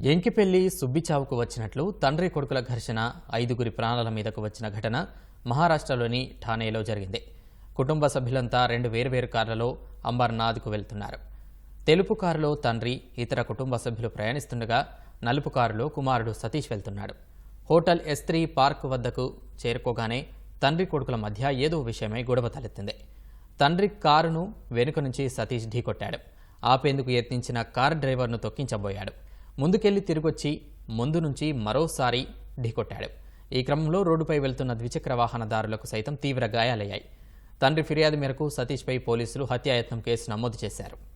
ఎంకిపెల్లి సుబ్బిచావుకు వచ్చినట్లు తండ్రి కొడుకుల ఘర్షణ ఐదుగురి ప్రాణాల మీదకు వచ్చిన ఘటన మహారాష్ట్రలోని ఠానేలో జరిగింది. కుటుంబ సభ్యులంతా రెండు వేర్వేరు కార్లలో అంబర్నాథ్కు వెళ్తున్నారు. తెలుపు కారులో తండ్రి ఇతర కుటుంబ సభ్యులు ప్రయాణిస్తుండగా నలుపు కారులో కుమారుడు సతీష్ వెళ్తున్నాడు. హోటల్ ఎస్ త్రీ పార్క్ వద్దకు చేరుకోగానే తండ్రి కొడుకుల మధ్య ఏదో విషయమై గొడవ తలెత్తింది. తండ్రి కారును వెనుక నుంచి సతీష్ ఢీకొట్టాడు. ఆపేందుకు యత్నించిన కారు డ్రైవర్ను తొక్కించబోయాడు. ముందుకెళ్ళి తిరిగొచ్చి ముందు నుంచి మరోసారి ఢీకొట్టాడు. ఈ క్రమంలో రోడ్డుపై వెళ్తున్న ద్విచక్ర వాహనదారులకు సైతం తీవ్ర గాయాలయ్యాయి. తండ్రి ఫిర్యాదు మేరకు సతీష్పై పోలీసులు హత్యాయత్నం కేసు నమోదు చేశారు.